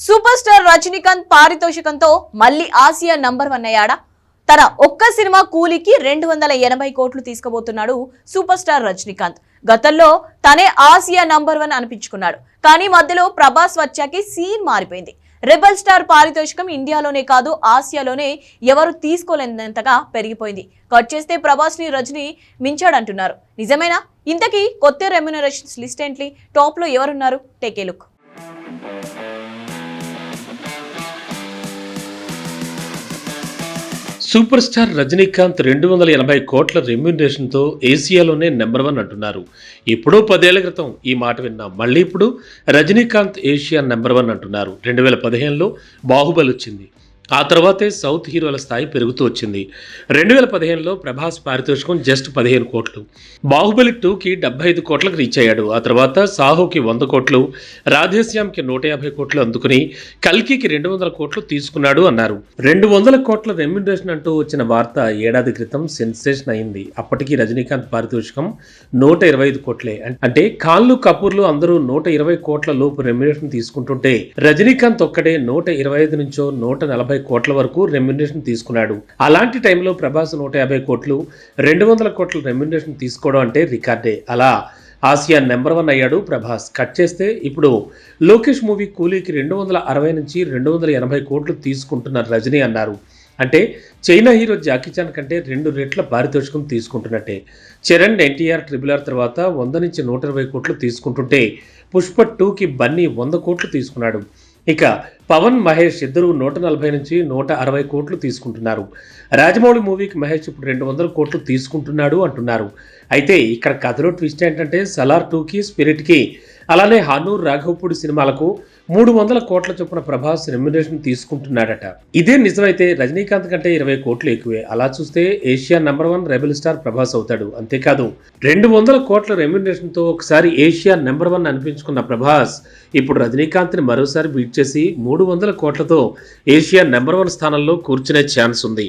Super star Rajinikanth పారితోషికంతో మళ్ళీ Asia number one అయ్యాడా. తన ఒక్క సినిమా కూలీకి రెండు వందల ఎనభై కోట్లు తీసుకుపోతున్నాడు సూపర్ స్టార్ రజనీకాంత్. గతంలో తనే ఆసియా నంబర్ వన్ అనిపించుకున్నాడు. కానీ మధ్యలో ప్రభాస్ వచ్చాకి సీన్ మారిపోయింది. రెబల్ స్టార్ పారితోషికం ఇండియాలోనే కాదు ఆసియాలోనే ఎవరు తీసుకోలేనంతగా పెరిగిపోయింది. కట్ చేస్తే ప్రభాస్ని రజనీ మించాడంటున్నారు. నిజమేనా? ఇంతకీ కొత్త రెమ్యునరేషన్స్ లిస్ట్ ఏంటి టాప్లో ఎవరున్నారు? Take a look. Super star Rajinikanth రెండు వందల ఎనభై కోట్ల రెమ్యునరేషన్తో ఏసియాలోనే నెంబర్ వన్ అంటున్నారు. ఎప్పుడో పదేళ్ళ క్రితం ఈ మాట విన్నాం. మళ్ళీ ఇప్పుడు రజనీకాంత్ ఏషియా నెంబర్ వన్ అంటున్నారు. రెండు వేల పదిహేనులో బాహుబలి వచ్చింది. ఆ తర్వాతే సౌత్ హీరోల స్థాయి పెరుగుతూ వచ్చింది. రెండు వేల పదిహేనులో ప్రభాస్ పారితోషికం జస్ట్ పదిహేను కోట్లు. బాహుబలి టూకి డెబ్బై ఐదు కోట్లకు రీచ్ అయ్యాడు. ఆ తర్వాత సాహుకి వంద కోట్లు రాధేశ్యామ్కి నూట యాభై కోట్లు అందుకుని కల్కికి రెండు వందల కోట్లు తీసుకున్నాడు అన్నారు. రెండు వందల కోట్ల రెమ్యునరేషన్ అంటూ వచ్చిన వార్త ఏడాది క్రితం సెన్సేషన్ అయింది. అప్పటికి రజనీకాంత్ పారితోషికం నూట ఇరవై ఐదు కోట్లే. అంటే కాళ్ళు కపూర్లు అందరూ నూట ఇరవై కోట్ల లోపు రెమ్యునరేషన్ తీసుకుంటుంటే రజనీకాంత్ ఒక్కడే నూట ఇరవై ఐదు నుంచో నూట నలభై కోట్ల వరకు రెమ్యునరేషన్ తీసుకున్నాడు. అలాంటి టైంలో ప్రభాస్ నూట యాభై కోట్లు రెండు వందల కోట్ల రెమ్యునరేషన్ తీసుకోవడం అంటే రికార్డే. అలా ఆసియా నెంబర్ వన్ అయ్యాడు ప్రభాస్. కట్ చేస్తే ఇప్పుడు లోకేష్ మూవీ కూలీకి రెండు వందల అరవై నుంచి రెండు వందల ఎనభై కోట్లు తీసుకుంటున్నారు రజనీ అన్నారు. అంటే చైనా హీరో జాకీ చాన్ కంటే రెండు రెట్ల పారితోషికం తీసుకుంటున్నట్టే. చరణ్ ఎన్టీఆర్ ట్రిబుల్ ఆర్ తర్వాత వంద నుంచి నూట ఇరవై కోట్లు తీసుకుంటుంటే పుష్ప టూకి బన్నీ వంద కోట్లు తీసుకున్నాడు. ఇక పవన్ మహేష్ ఇద్దరు నూట నలభై నుంచి నూట అరవై కోట్లు తీసుకుంటున్నారు. రాజమౌళి మూవీకి మహేష్ ఇప్పుడు రెండు వందల కోట్లు తీసుకుంటున్నాడు అంటున్నారు. అయితే ఇక్కడ కథలో ట్విస్ట్ ఏంటంటే సలార్ టూకి స్పిరిట్కి అలానే హనూర్ రాఘవపూడి సినిమాలకు మూడు వందల కోట్ల చొప్పున ప్రభాస్ రెమ్యునేషన్ తీసుకుంటున్నాడట. ఇదే నిజమైతే రజనీకాంత్ కంటే ఇరవై కోట్లు ఎక్కువే. అలా చూస్తే Asia number one rebel star Prabhas అవుతాడు. అంతేకాదు రెండు వందల కోట్ల రెమ్యునేషన్తో ఒకసారి ఏషియా నెంబర్ వన్ అనిపించుకున్న ప్రభాస్ ఇప్పుడు రజనీకాంత్ని మరోసారి బీట్ చేసి మూడు వందల కోట్లతో ఏషియా నెంబర్ వన్ స్థానంలో కూర్చునే ఛాన్స్ ఉంది.